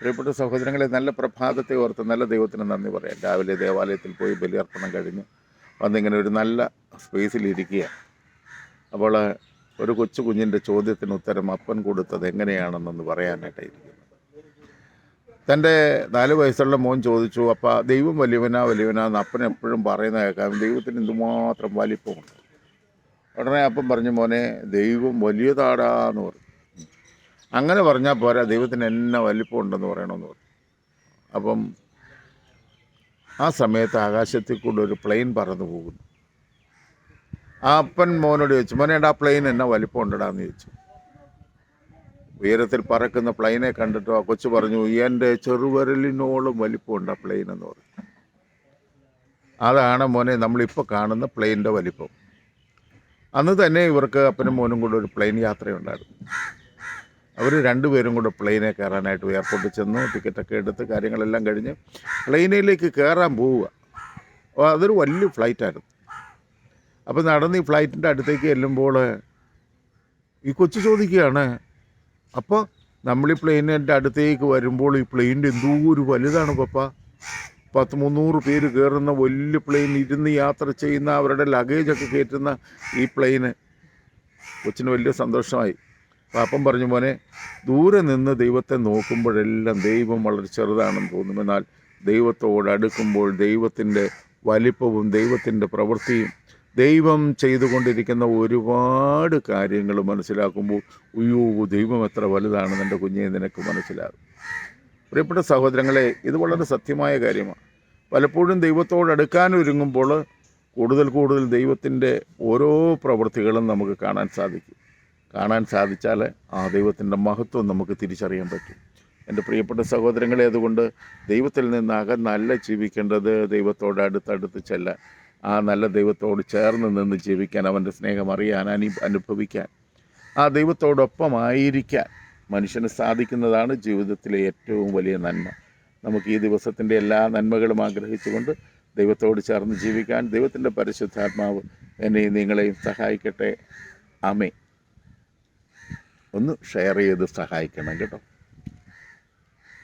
പ്രിയപ്പെട്ട സഹോദരങ്ങളെ നല്ല പ്രഭാതത്തെ ഓർത്ത് നല്ല ദൈവത്തിന് നന്ദി പറയാം. രാവിലെ ദേവാലയത്തിൽ പോയി ബലിയർപ്പണം കഴിഞ്ഞ് വന്നിങ്ങനെ ഒരു നല്ല സ്പേസിലിരിക്കുക അപ്പോൾ ഒരു കൊച്ചു കുഞ്ഞിന്റെ ചോദ്യത്തിന് ഉത്തരം അപ്പൻ കൊടുത്തത് എങ്ങനെയാണെന്നൊന്ന് പറയാനായിട്ടായിരിക്കുന്നു തന്റെ നാല് വയസ്സുള്ള മോൻ ചോദിച്ചു അപ്പം ദൈവം വലിയവനാ വലിയവനാ എന്ന് അപ്പൻ എപ്പോഴും പറയുന്ന കേൾക്കാം. ദൈവത്തിന് എന്തുമാത്രം വലിപ്പമുണ്ട്. ഉടനെ അപ്പം പറഞ്ഞു മോനെ ദൈവം വലിയതാടാന്ന് പറഞ്ഞു. അങ്ങനെ പറഞ്ഞാൽ പോരാ ദൈവത്തിന് എന്നെ വലിപ്പമുണ്ടെന്ന് പറയണമെന്ന് പറഞ്ഞു. അപ്പം ആ സമയത്ത് ആകാശത്തിൽ കൂടെ ഒരു പ്ലെയിൻ പറന്നു പോകുന്നു. ആ അപ്പൻ മോനോട് ചോദിച്ചു മോനേണ്ട ആ പ്ലെയിൻ എന്നാ വലിപ്പമുണ്ടടാന്ന് ചോദിച്ചു. ഉയരത്തിൽ പറക്കുന്ന പ്ലെയിനെ കണ്ടിട്ട് ആ കൊച്ചു പറഞ്ഞു എന്റെ ചെറുവിരലിനോളം വലിപ്പമുണ്ട് ആ പ്ലെയിൻ എന്ന് പറഞ്ഞു. അതാണ് മോനെ നമ്മളിപ്പോൾ കാണുന്ന പ്ലെയിന്റെ വലിപ്പം. അന്ന് തന്നെ ഇവർക്ക് അപ്പനും മോനും കൂടെ ഒരു പ്ലെയിൻ യാത്രയുണ്ടായിരുന്നു. അവർ രണ്ടുപേരും കൂടെ പ്ലെയിനെ കയറാനായിട്ട് എയർപോർട്ടിൽ ചെന്നു ടിക്കറ്റൊക്കെ എടുത്ത് കാര്യങ്ങളെല്ലാം കഴിഞ്ഞ് പ്ലെയിനിലേക്ക് കയറാൻ പോവുക. അതൊരു വലിയ ഫ്ലൈറ്റായിരുന്നു അപ്പോൾ നടന്ന് ഈ ഫ്ലൈറ്റിന്റെ അടുത്തേക്ക് ചെല്ലുമ്പോൾ ഈ കൊച്ചു ചോദിക്കുകയാണ് അപ്പോൾ നമ്മൾ ഈ പ്ലെയിനിന്റെ അടുത്തേക്ക് വരുമ്പോൾ ഈ പ്ലെയിനിന്റെ എന്തോ ഒരു വലുതാണ് പപ്പ. പത്ത് മുന്നൂറ് പേര് കയറുന്ന വലിയ പ്ലെയിൻ ഇരുന്ന് യാത്ര ചെയ്യുന്ന അവരുടെ ലഗേജൊക്കെ കയറ്റുന്ന ഈ പ്ലെയിന് കൊച്ചിന് വലിയ സന്തോഷമായി. പാപ്പൻ പറഞ്ഞു മോനെ ദൂരെ നിന്ന് ദൈവത്തെ നോക്കുമ്പോഴെല്ലാം ദൈവം വളരെ ചെറുതാണെന്ന് തോന്നും. എന്നാൽ ദൈവത്തോട് അടുക്കുമ്പോൾ ദൈവത്തിന്റെ വലിപ്പവും ദൈവത്തിന്റെ പ്രവൃത്തിയും ദൈവം ചെയ്തുകൊണ്ടിരിക്കുന്ന ഒരുപാട് കാര്യങ്ങൾ മനസ്സിലാക്കുമ്പോൾ ഉയ്യോ ദൈവം എത്ര വലുതാണെന്ന് എന്റെ കുഞ്ഞെ നിനക്ക് മനസ്സിലാകും. പ്രിയപ്പെട്ട സഹോദരങ്ങളെ ഇത് വളരെ സത്യമായ കാര്യമാണ്. പലപ്പോഴും ദൈവത്തോട് അടുക്കാൻ ഒരുങ്ങുമ്പോൾ കൂടുതൽ കൂടുതൽ ദൈവത്തിന്റെ ഓരോ പ്രവൃത്തികളും നമുക്ക് കാണാൻ സാധിക്കും. കാണാൻ സാധിച്ചാൽ ആ ദൈവത്തിന്റെ മഹത്വം നമുക്ക് തിരിച്ചറിയാൻ പറ്റും. എന്റെ പ്രിയപ്പെട്ട സഹോദരങ്ങളെ അതുകൊണ്ട് ദൈവത്തിൽ നിന്ന് അകന്നല്ല ജീവിക്കേണ്ടത് ദൈവത്തോട് അടുത്തടുത്ത് ചെല്ല. ആ നല്ല ദൈവത്തോട് ചേർന്ന് നിന്ന് ജീവിക്കാൻ അവന്റെ സ്നേഹം അറിയാൻ അനു അനുഭവിക്കാൻ ആ ദൈവത്തോടൊപ്പമായിരിക്കാൻ മനുഷ്യന് സാധിക്കുന്നതാണ് ജീവിതത്തിലെ ഏറ്റവും വലിയ നന്മ. നമുക്ക് ഈ ദിവസത്തിന്റെ എല്ലാ നന്മകളും ആഗ്രഹിച്ചുകൊണ്ട് ദൈവത്തോട് ചേർന്ന് ജീവിക്കാൻ ദൈവത്തിന്റെ പരിശുദ്ധാത്മാവ് എന്നെയും നിങ്ങളെയും സഹായിക്കട്ടെ. അമേ ഒന്ന് ഷെയർ ചെയ്ത് സഹായിക്കണം കേട്ടോ.